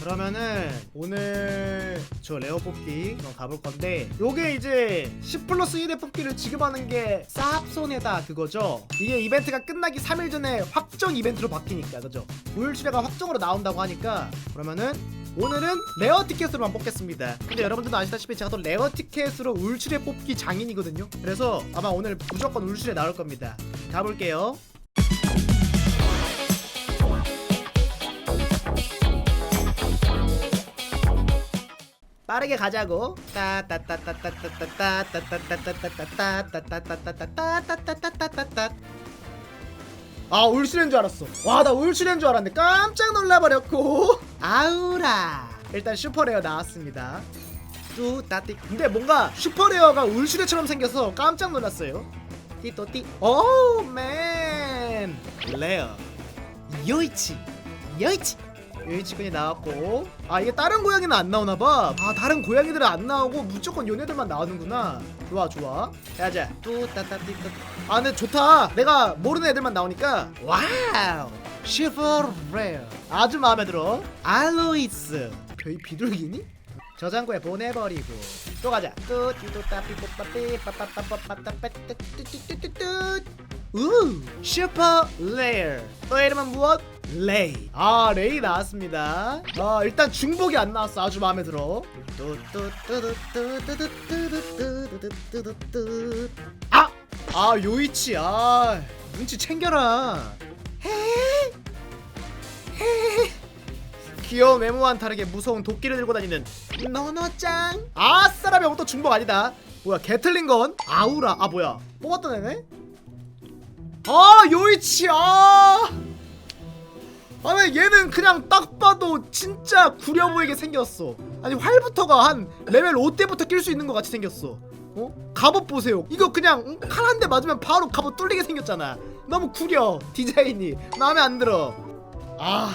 그러면은 오늘 저 레어 뽑기 한번 가볼 건데 요게 이제 10 플러스 1의 뽑기를 지금 하는 게 쌉손에다 그거죠? 이게 이벤트가 끝나기 3일 전에 확정 이벤트로 바뀌니까 그죠? 우울치레가 확정으로 나온다고 하니까 그러면은 오늘은 레어 티켓으로만 뽑겠습니다. 근데 여러분들도 아시다시피 제가 또 레어 티켓으로 울출에 뽑기 장인이거든요? 그래서 아마 오늘 무조건 울출에 나올 겁니다. 가볼게요 빠르게 가자고. 아 울시는 줄 알았어. 와나 울시는 줄 알았는데 깜짝 놀라버렸고. 아우라. 일단 슈퍼레어 나왔습니다. 뚜따띠. 근데 뭔가 슈퍼레어가 울시대처럼 생겨서 깜짝 놀랐어요. 띠또띠. 오우 맨. 레어. 요이치. 요이치. 요이치군이 나왔고. 아 이게 다른 고양이는 안 나오나봐. 아 다른 고양이들은 안 나오고 무조건 요네들만 나오는구나. 좋아 좋아. 가자. 뚜따따띠 아 근데 좋다. 내가 모르는 애들만 나오니까. 와우. 슈퍼 레어. 아주 마음에 들어. 알로이스. 저희 비둘기니? 저장고에 보내버리고. 또 가자. 뚜띠또따삐뽀빠삐 우 슈퍼 레일 또 이름은 무엇? 레이 아 레이 나왔습니다 아 일단 중복이 안 나왔어 아주 마음에 들어 아! 아 요이치 아 눈치 챙겨라 귀여운 외모와는 다르게 무서운 도끼를 들고 다니는 노노짱 아싸라병 또 중복 아니다 뭐야 개틀린 건 아우라 아 뭐야 뽑았던 애네 아 요이치 아 아니 얘는 그냥 딱 봐도 진짜 구려 보이게 생겼어. 아니 활부터가 한 레벨 5 때부터 낄 수 있는 것 같이 생겼어. 어? 갑옷 보세요. 이거 그냥 칼 한 대 맞으면 바로 갑옷 뚫리게 생겼잖아. 너무 구려 디자인이. 마음에 안 들어. 아.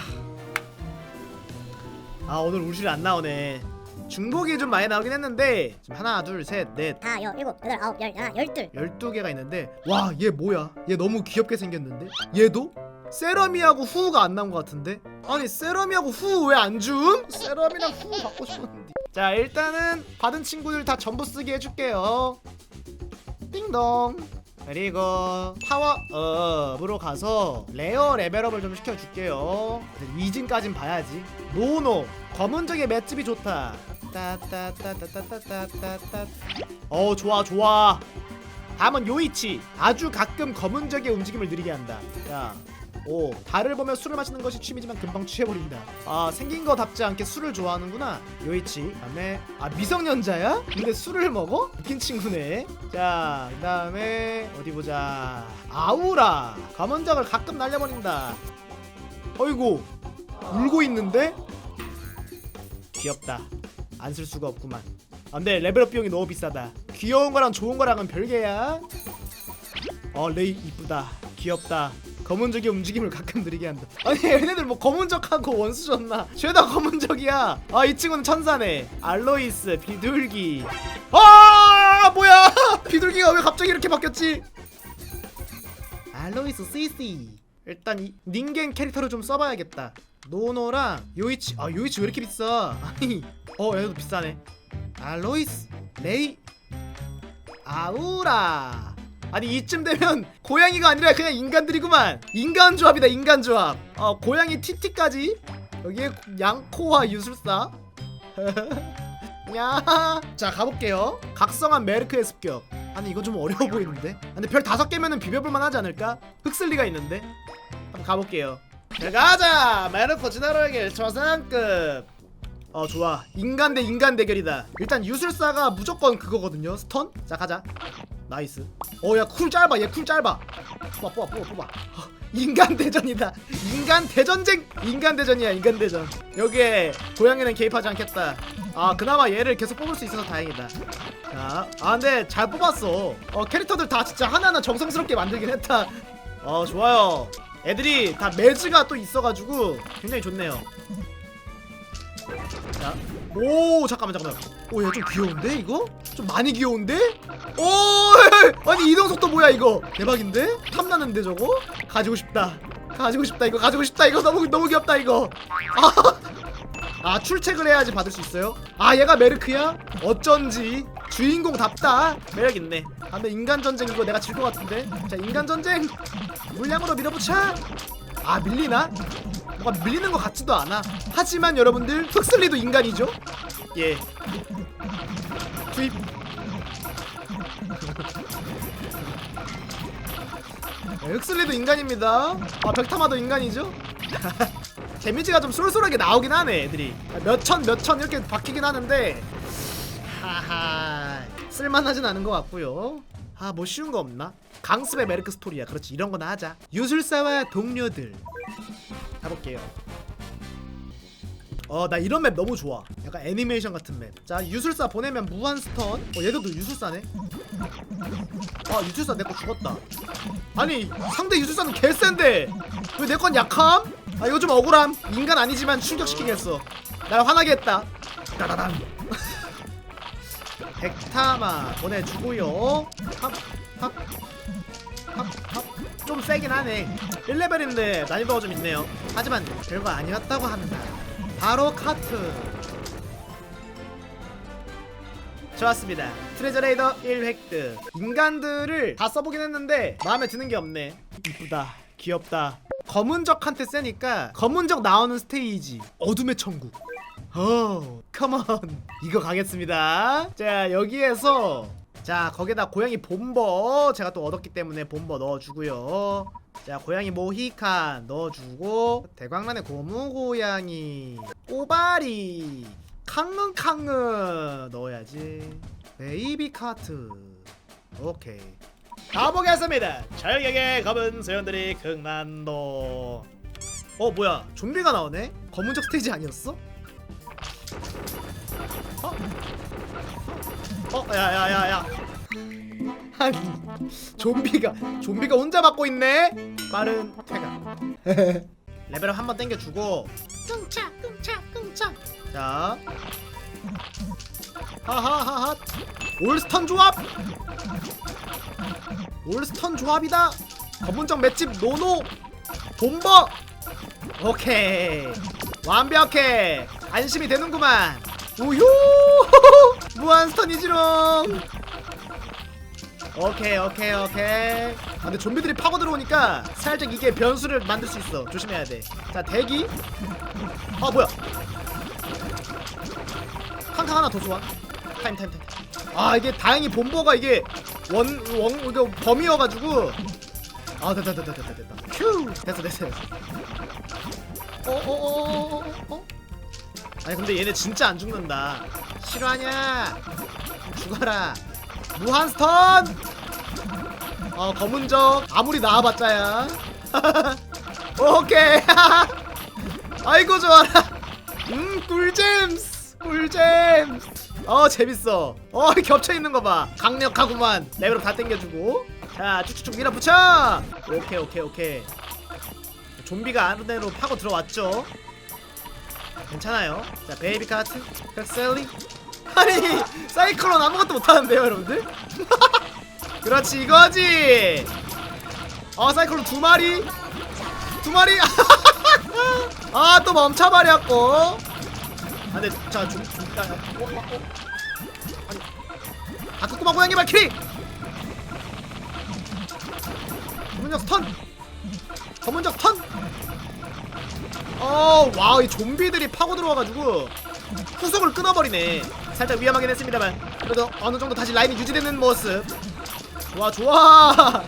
아 오늘 울실이 안 나오네 중복이 좀 많이 나오긴 했는데 지금 하나 둘 셋 넷. 다, 여, 일곱, 여덟, 아홉, 열, 하나, 열둘. 12개가 있는데 와 얘 뭐야? 얘 너무 귀엽게 생겼는데? 얘도? 세러미하고 후우가 안 나온 것 같은데? 아니 세러미하고 후우 왜 안 줌? 세러미랑 후우 받고 싶었는데. 자 일단은 받은 친구들 다 전부 쓰게 해줄게요. 띵동. 그리고 파워업으로 가서 레어 레벨업을 좀 시켜줄게요. 위진까진 봐야지. 노노. 검은 적의 맷집이 좋다 따따따따따따따따따 어 좋아 좋아 다음은 요이치 아주 가끔 검은 적의 움직임을 느리게 한다 야 오, 달을 보며 술을 마시는 것이 취미지만 금방 취해버린다. 아, 생긴 거 답지 않게 술을 좋아하는구나. 요이치. 다음에, 아, 미성년자야? 근데 술을 먹어? 웃긴 친구네. 자, 그 다음에, 어디 보자. 아우라. 검은적을 가끔 날려버린다. 어이구, 울고 있는데? 귀엽다. 안 쓸 수가 없구만. 아, 근데 레벨업 비용이 너무 비싸다. 귀여운 거랑 좋은 거랑은 별개야. 어, 레이 이쁘다. 귀엽다. 검은적의 움직임을 가끔 느리게 한다. 아니 얘네들 뭐 검은적하고 원수 줬나? 죄다 검은적이야. 아 이 친구는 천사네. 알로이스, 비둘기. 아 뭐야? 비둘기가 왜 갑자기 이렇게 바뀌었지? 알로이스 CC. 일단 이 닌겐 캐릭터를 좀 써봐야겠다. 노노랑 요이치. 아 요이치 왜 이렇게 비싸? 아니 어 얘도 비싸네. 알로이스, 레이, 아우라. 아니 이쯤 되면 고양이가 아니라 그냥 인간들이구만. 인간 조합이다 인간 조합. 어 고양이 티티까지? 여기에 양코와 유술사? 야 자 가볼게요. 각성한 메르크의 습격. 아니 이거 좀 어려워 보이는데? 근데 별 다섯 개면은 비벼볼만 하지 않을까? 흑슬 리가 있는데? 한번 가볼게요. 자 가자! 메르크 진화로에게 저상급. 어 좋아. 인간 대 인간 대결이다. 일단 유술사가 무조건 그거거든요. 스턴? 자 가자. 나이스. 어 야 쿨 짧아. 얘 쿨 짧아. 뽑아 뽑아 뽑아 뽑아. 어, 인간 대전이다. 인간 대전쟁? 인간 대전이야 인간 대전. 여기에 고양이는 개입하지 않겠다. 아 그나마 얘를 계속 뽑을 수 있어서 다행이다. 자아 근데 잘 뽑았어. 어 캐릭터들 다 진짜 하나하나 정성스럽게 만들긴 했다. 어 좋아요 애들이 다 매즈가 또 있어가지고 굉장히 좋네요 자. 오 잠깐만 잠깐만 오얘좀 귀여운데 이거? 좀 많이 귀여운데? 오 아니 이동 속도 뭐야 이거 대박인데? 탐나는데 저거? 가지고 싶다 가지고 싶다 이거 가지고 싶다 이거 너무 너무 귀엽다 이거 아 아 출첵을 해야지 받을 수 있어요? 아 얘가 메르크야? 어쩐지 주인공답다 매력 있네 아 근데 인간 전쟁 이거 내가 질 것 같은데 자 인간 전쟁 물량으로 밀어붙여 아 밀리나? 뭔가 밀리는 것 같지도 않아 하지만 여러분들 흑슬리도 인간이죠? 예 투입 네, 흑슬리도 인간입니다 아 벽타마도 인간이죠? 데미지가 좀 쏠쏠하게 나오긴 하네 애들이 몇천 몇천 이렇게 박히긴 하는데 하하 쓸만하진 않은 것 같고요 아 뭐 쉬운 거 없나? 강습의 메르크 스토리야. 그렇지. 이런 거나 하자. 유술사와 동료들. 가볼게요. 어 나 이런 맵 너무 좋아. 약간 애니메이션 같은 맵자 유술사 보내면 무한 스턴. 어 얘도 또 유술사네. 아 유술사 내 거 죽었다. 아니 상대 유술사는 개센데. 왜 내 건 약함? 아 이거 좀 억울함. 인간 아니지만 충격시키겠어. 날 화나게 했다. 따다단 백타마 보내주고요. 합합합합좀 세긴 하네 1레벨인데 난이도가 좀 있네요 하지만 별거 아니었다고 합니다 바로 카트 좋았습니다. 트레저 레이더 1획득. 인간들을 다 써보긴 했는데 마음에 드는 게 없네. 이쁘다. 귀엽다. 검은적한테 세니까 검은적 나오는 스테이지. 어둠의 천국. 어, 컴온. 이거 가겠습니다. 자, 여기에서 자, 거기다 고양이 본버 제가 또 얻었기 때문에 본버 넣어주고요. 자, 고양이 모히칸 넣어주고 대광란의 고무 고양이 꼬바리 캉은 넣어야지 베이비 카트 오케이 가보겠습니다 철경의 검은 소연들이 극난도 어 뭐야 좀비가 나오네 검은적 스테이지 아니었어? 어? 어? 야야야야. 아니 좀비가 좀비가 혼자 맞고 있네? 빠른 퇴각 레벨업 한번 땡겨주고. 끙차 끙차 끙차. 자. 하하하하. 올스턴 조합! 올스턴 조합이다. 검은정 맷집 노노. 본버. 오케이. 완벽해. 안심이 되는구만. 우유 무한스턴 이지롱. 오케이 오케이 오케이. 아, 근데 좀비들이 파고 들어오니까 살짝 이게 변수를 만들 수 있어. 조심해야 돼자 대기. 아 뭐야? 칸칸 하나 더 좋아. 타임 타임 타임. 아 이게 다행히 본버가 이게 원 원 이거 범위여가지고. 아 됐다 됐다 됐다 됐다 휴 됐어 됐어. 어어어어어 어? 아니 근데 얘네 진짜 안 죽는다. 실화냐? 죽어라. 무한스턴! 어 검은적. 아무리 나와봤자야. 오케이. 아이고 좋아라. 음 꿀잼스! 꿀잼스! 어 재밌어. 어 겹쳐있는 거봐. 강력하구만. 레벨업 다 땡겨주고. 자 쭉쭉쭉 밀어붙여. 오케이 오케이 오케이. 좀비가 안으로 파고 들어왔죠 괜찮아요. 자 베이비 카트 백셀리. 아니 사이클론 아무것도 못하는데요 여러분들? 그렇지 이거지! 어 사이클론 두 마리? 두 마리? 아 또 멈춰버렸고. 아 근데 자좀 야, 어, 어, 어. 아니. 아쿠쿠마 고양이 발키리! 검은적 스턴 어, 와, 이 좀비들이 파고 들어와가지고 후속을 끊어버리네. 살짝 위험하긴 했습니다만 그래도 어느 정도 다시 라인이 유지되는 모습. 좋아, 좋아.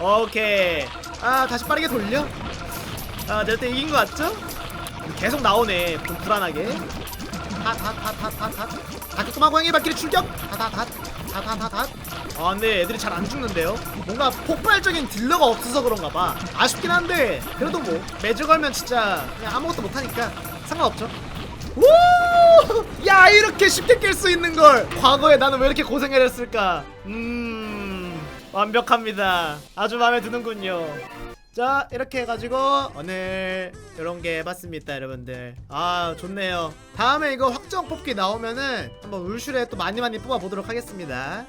오케이. 아, 다시 빠르게 돌려. 아, 내가 때 이긴 거 같죠? 계속 나오네. 좀 불안하게. 핫핫핫핫핫핫. 다크구마 고양이 발길이 출격. 핫핫핫. 핫핫핫핫. 아 근데 애들이 잘 안 죽는데요? 뭔가 폭발적인 딜러가 없어서 그런가 봐. 아쉽긴 한데 그래도 뭐 매주 걸면 진짜 그냥 아무것도 못하니까 상관없죠. 우! 야 이렇게 쉽게 깰 수 있는 걸! 과거에 나는 왜 이렇게 고생을 했을까? 음 완벽합니다. 아주 마음에 드는군요. 자 이렇게 해가지고 오늘 이런 게 해봤습니다 여러분들. 아 좋네요. 다음에 이거 확정 뽑기 나오면은 한번 울슈레 또 많이 많이 뽑아보도록 하겠습니다